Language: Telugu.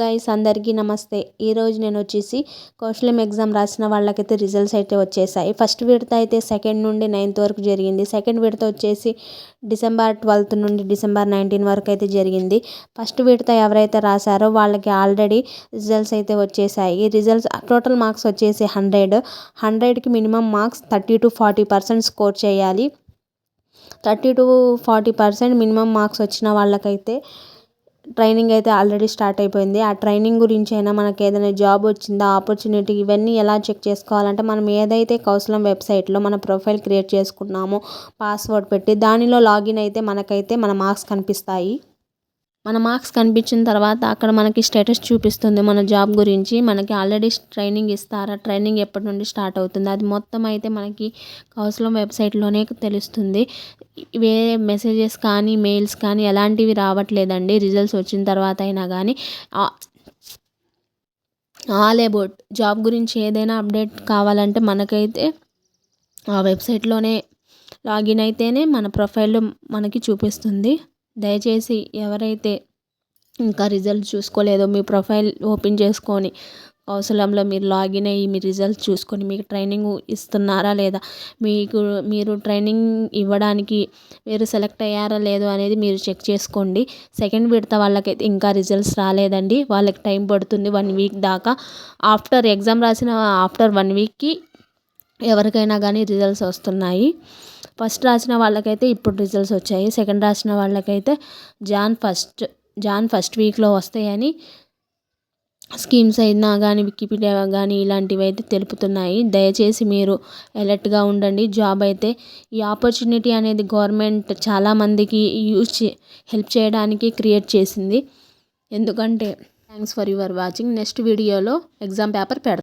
గైస్ అందరికీ నమస్తే. ఈరోజు నేను వచ్చేసి కౌశలం ఎగ్జామ్ రాసిన వాళ్ళకైతే రిజల్ట్స్ అయితే వచ్చేసాయి. ఫస్ట్ విడత అయితే సెకండ్ నుండి నైన్త్ వరకు జరిగింది. సెకండ్ విడత వచ్చేసి డిసెంబర్ ట్వెల్త్ నుండి డిసెంబర్ నైన్టీన్ వరకు అయితే జరిగింది. ఫస్ట్ విడత ఎవరైతే రాశారో వాళ్ళకి ఆల్రెడీ రిజల్ట్స్ అయితే వచ్చేసాయి. రిజల్ట్స్ టోటల్ మార్క్స్ వచ్చేసి హండ్రెడ్ హండ్రెడ్కి minimum marks thirty to forty percent score చేయాలి. Thirty to forty percent minimum marks వచ్చిన వాళ్ళకైతే ట్రైనింగ్ అయితే ఆల్రెడీ స్టార్ట్ అయిపోయింది. ఆ ట్రైనింగ్ గురించి అయినా మనకి ఏదైనా జాబ్ వచ్చిందా ఆపర్చునిటీ ఇవన్నీ ఎలా చెక్ చేసుకోవాలంటే మనం ఏదైతే కౌశలం వెబ్సైట్లో మన ప్రొఫైల్ క్రియేట్ చేసుకున్నామో పాస్వర్డ్ పెట్టి దానిలో లాగిన్ అయితే మనకైతే మన మార్క్స్ కనిపిస్తాయి. మన మార్క్స్ కనిపించిన తర్వాత అక్కడ మనకి స్టేటస్ చూపిస్తుంది మన జాబ్ గురించి. మనకి ఆల్రెడీ ట్రైనింగ్ ఇస్తారా? ట్రైనింగ్ ఎప్పటి నుండి స్టార్ట్ అవుతుంది? అది మొత్తం అయితే మనకి కౌశలం వెబ్సైట్లోనే తెలుస్తుంది. వేరే మెసేజెస్ కానీ మెయిల్స్ కానీ ఎలాంటివి రావట్లేదండి. రిజల్ట్స్ వచ్చిన తర్వాత అయినా కానీ. ఆల్ అబౌట్ జాబ్ గురించి ఏదైనా అప్డేట్ కావాలంటే మనకైతే ఆ వెబ్సైట్లోనే లాగిన్ అయితేనే మన ప్రొఫైల్ మనకి చూపిస్తుంది. దయచేసి ఎవరైతే ఇంకా రిజల్ట్ చూసుకోలేదో మీ ప్రొఫైల్ ఓపెన్ చేసుకొని కౌశలంలో మీరు లాగిన్ అయ్యి మీ రిజల్ట్ చూసుకొని మీకు ట్రైనింగ్ ఇస్తున్నారా లేదా? మీకు మీరు ట్రైనింగ్ ఇవ్వడానికి మీరు సెలెక్ట్ అయ్యారా లేదో అనేది మీరు చెక్ చేసుకోండి. సెకండ్ విడత వాళ్ళకైతే ఇంకా రిజల్ట్స్ రాలేదండి. వాళ్ళకి టైం పడుతుంది వన్ వీక్ దాకా. ఆఫ్టర్ ఎగ్జామ్ రాసిన ఆఫ్టర్ వన్ వీక్కి ఎవరికైనా కానీ రిజల్ట్స్ వస్తున్నాయి. ఫస్ట్ రాసిన వాళ్ళకైతే ఇప్పుడు రిజల్ట్స్ వచ్చాయి. సెకండ్ రాసిన వాళ్ళకైతే జాన్ ఫస్ట్ జాన్ ఫస్ట్ వీక్లో వస్తాయని స్కీమ్స్ అయినా కానీ వికీపీడియా కానీ ఇలాంటివి అయితే తెలుపుతున్నాయి. దయచేసి మీరు అలర్ట్గా ఉండండి. జాబ్ అయితే ఈ ఆపర్చునిటీ అనేది గవర్నమెంట్ చాలామందికి యూజ్ చే హెల్ప్ చేయడానికి క్రియేట్ చేసింది. ఎందుకంటే thanks for your watching. Next వీడియోలో ఎగ్జామ్ పేపర్ పెడతాను